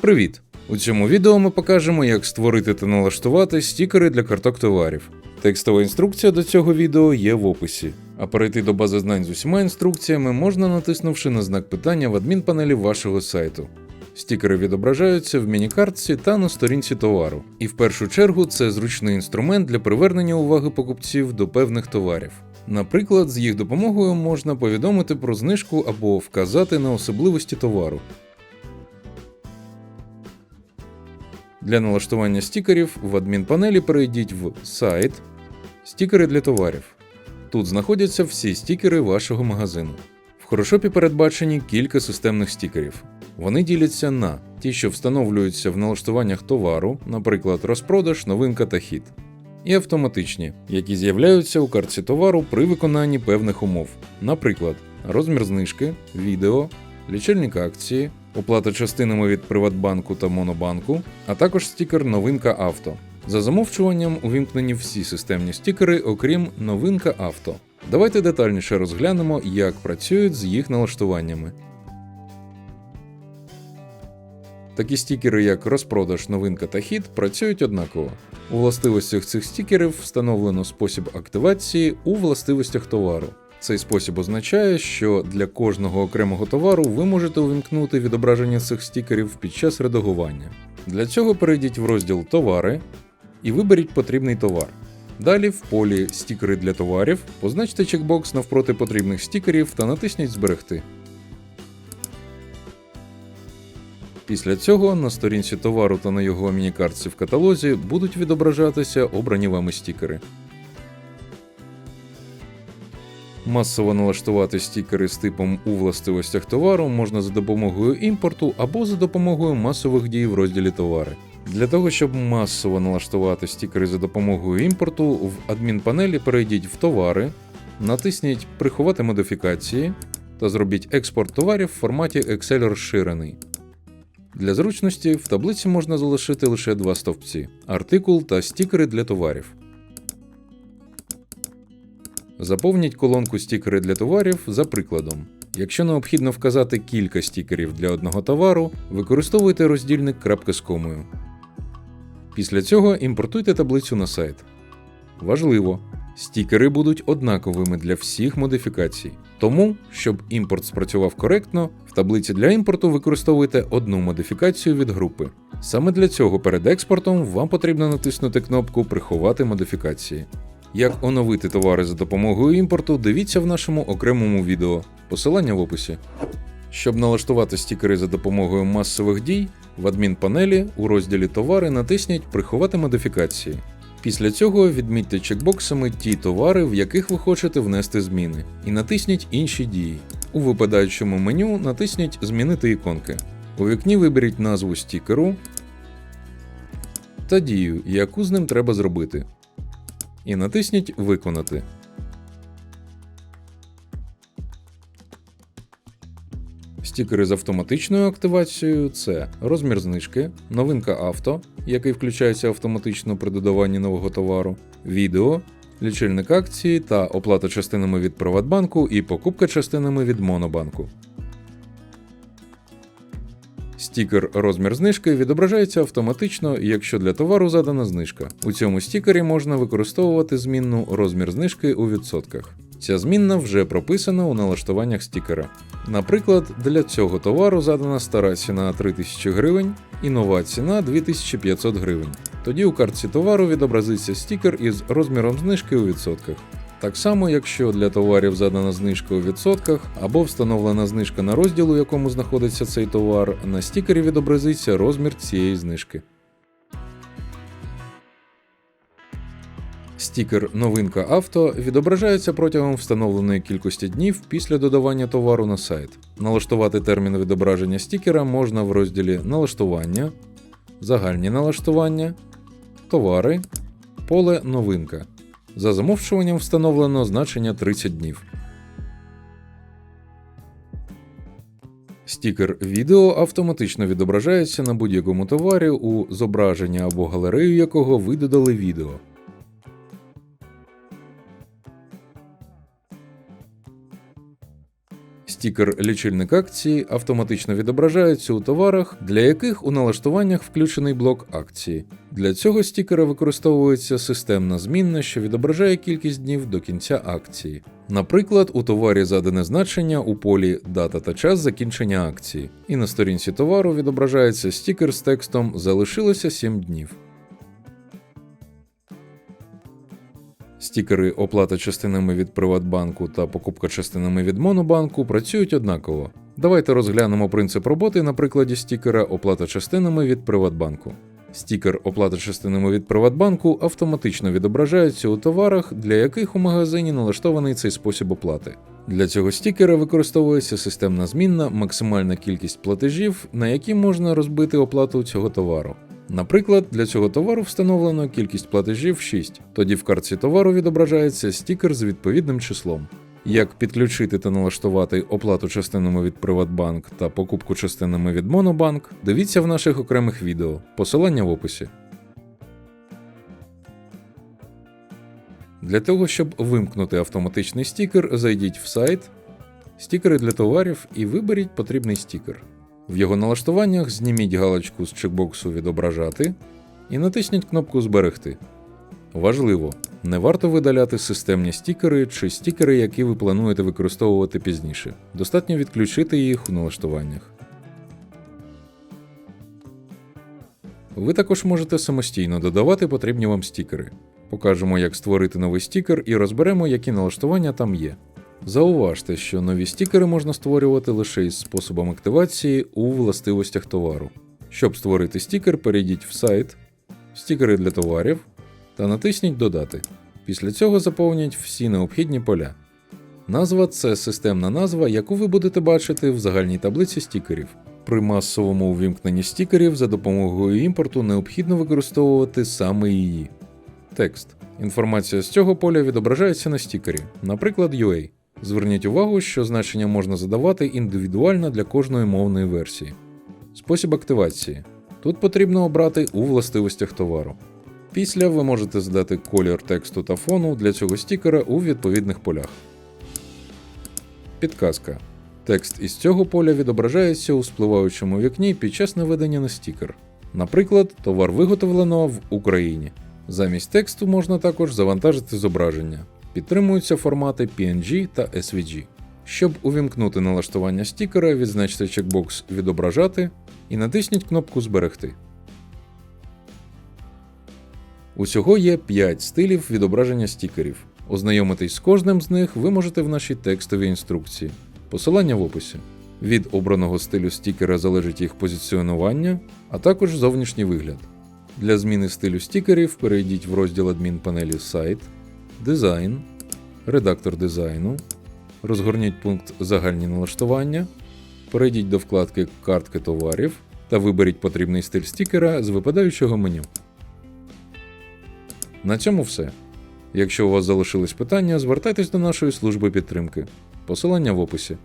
Привіт! У цьому відео ми покажемо, як створити та налаштувати стікери для карток товарів. Текстова інструкція до цього відео є в описі. А перейти до бази знань з усіма інструкціями можна натиснувши на знак питання в адмінпанелі вашого сайту. Стікери відображаються в міні-картці та на сторінці товару. І в першу чергу це зручний інструмент для привернення уваги покупців до певних товарів. Наприклад, з їх допомогою можна повідомити про знижку або вказати на особливості товару. Для налаштування стікерів в адмінпанелі перейдіть в сайт Стікери для товарів. Тут знаходяться всі стікери вашого магазину. В Хорошопі передбачені кілька системних стікерів. Вони діляться на ті, що встановлюються в налаштуваннях товару, наприклад, розпродаж, новинка та хід, і автоматичні, які з'являються у картці товару при виконанні певних умов, наприклад, розмір знижки, відео, лічильник акції, оплата частинами від Приватбанку та Монобанку, а також стікер Новинка авто. За замовчуванням увімкнені всі системні стікери, окрім новинка авто. Давайте детальніше розглянемо, як працюють з їх налаштуваннями. Такі стікери, як розпродаж, новинка та хід, працюють однаково. У властивостях цих стікерів встановлено спосіб активації у властивостях товару. Цей спосіб означає, що для кожного окремого товару ви можете увімкнути відображення цих стікерів під час редагування. Для цього перейдіть в розділ Товари і виберіть потрібний товар. Далі в полі Стікери для товарів позначте чекбокс навпроти потрібних стікерів та натисніть Зберегти. Після цього на сторінці товару та на його міні-картці в каталозі будуть відображатися обрані вами стікери. Масово налаштувати стікери з типом у властивостях товару можна за допомогою імпорту або за допомогою масових дій в розділі товари. Для того, щоб масово налаштувати стікери за допомогою імпорту, в адмінпанелі перейдіть в товари, натисніть Приховати модифікації та зробіть експорт товарів в форматі Excel розширений. Для зручності в таблиці можна залишити лише два стовпці артикул та стікери для товарів. Заповніть колонку стікери для товарів за прикладом. Якщо необхідно вказати кілька стікерів для одного товару, використовуйте роздільник крапка з комою. Після цього імпортуйте таблицю на сайт. Важливо, стікери будуть однаковими для всіх модифікацій. Тому, щоб імпорт спрацював коректно, в таблиці для імпорту використовуйте одну модифікацію від групи. Саме для цього перед експортом вам потрібно натиснути кнопку Приховати модифікації. Як оновити товари за допомогою імпорту, дивіться в нашому окремому відео. Посилання в описі. Щоб налаштувати стікери за допомогою масових дій, в адмінпанелі у розділі Товари натисніть Приховати модифікації. Після цього відмітьте чекбоксами ті товари, в яких ви хочете внести зміни, і натисніть інші дії. У випадаючому меню натисніть Змінити іконки. У вікні виберіть назву стікеру та дію, яку з ним треба зробити. І натисніть Виконати. Стікери з автоматичною активацією це розмір знижки, новинка авто, який включається автоматично при додаванні нового товару, відео, лічильник акції та оплата частинами від Приватбанку і покупка частинами від Монобанку. Стікер розмір знижки відображається автоматично, якщо для товару задана знижка. У цьому стікері можна використовувати змінну розмір знижки у відсотках. Ця змінна вже прописана у налаштуваннях стікера. Наприклад, для цього товару задана стара ціна 3000 гривень і нова ціна 2500 гривень. Тоді у картці товару відобразиться стікер із розміром знижки у відсотках. Так само, якщо для товарів задана знижка у відсотках або встановлена знижка на розділ, у якому знаходиться цей товар, на стікері відобразиться розмір цієї знижки. Стікер Новинка авто відображається протягом встановленої кількості днів після додавання товару на сайт. Налаштувати термін відображення стікера можна в розділі Налаштування, Загальні налаштування, Товари, Поле Новинка. За замовчуванням встановлено значення 30 днів. Стікер відео автоматично відображається на будь-якому товарі, у зображення або галерею якого ви додали відео. Стікер лічильник акції автоматично відображається у товарах, для яких у налаштуваннях включений блок акції. Для цього стікера використовується системна змінна, що відображає кількість днів до кінця акції. Наприклад, у товарі задане значення у полі дата та час закінчення акції, і на сторінці товару відображається стікер з текстом Залишилося 7 днів. Стікери оплата частинами від Приватбанку та покупка частинами від Монобанку працюють однаково. Давайте розглянемо принцип роботи на прикладі стікера оплата частинами від Приватбанку. Стікер оплата частинами від Приватбанку автоматично відображається у товарах, для яких у магазині налаштований цей спосіб оплати. Для цього стікера використовується системна змінна максимальна кількість платежів, на які можна розбити оплату цього товару. Наприклад, для цього товару встановлено кількість платежів 6, тоді в картці товару відображається стікер з відповідним числом. Як підключити та налаштувати оплату частинами від Приватбанк та покупку частинами від Монобанк, дивіться в наших окремих відео, посилання в описі. Для того, щоб вимкнути автоматичний стікер, зайдіть в сайт, стікери для товарів і виберіть потрібний стікер. В його налаштуваннях зніміть галочку з чекбоксу Відображати і натисніть кнопку Зберегти. Важливо, не варто видаляти системні стікери чи стікери, які ви плануєте використовувати пізніше. Достатньо відключити їх у налаштуваннях. Ви також можете самостійно додавати потрібні вам стікери. Покажемо, як створити новий стікер і розберемо, які налаштування там є. Зауважте, що нові стікери можна створювати лише із способом активації у властивостях товару. Щоб створити стікер, перейдіть в сайт, стікери для товарів та натисніть Додати. Після цього заповніть всі необхідні поля. Назва це системна назва, яку ви будете бачити в загальній таблиці стікерів. При масовому увімкненні стікерів за допомогою імпорту необхідно використовувати саме її. Текст. Інформація з цього поля відображається на стікері, наприклад, UA. Зверніть увагу, що значення можна задавати індивідуально для кожної мовної версії. Спосіб активації. Тут потрібно обрати у властивостях товару. Після ви можете задати колір тексту та фону для цього стікера у відповідних полях. Підказка. Текст із цього поля відображається у спливаючому вікні під час наведення на стікер. Наприклад, товар виготовлено в Україні. Замість тексту можна також завантажити зображення. Підтримуються формати PNG та SVG. Щоб увімкнути налаштування стікера, відзначте чекбокс Відображати і натисніть кнопку Зберегти. Усього є 5 стилів відображення стікерів. Ознайомитись з кожним з них ви можете в нашій текстовій інструкції. Посилання в описі. Від обраного стилю стікера залежить їх позиціонування, а також зовнішній вигляд. Для зміни стилю стікерів перейдіть в розділ адмінпанелі Сайт, Дизайн, Редактор дизайну, розгорніть пункт Загальні налаштування, перейдіть до вкладки Картки товарів та виберіть потрібний стиль стікера з випадаючого меню. На цьому все. Якщо у вас залишились питання, звертайтесь до нашої служби підтримки. Посилання в описі.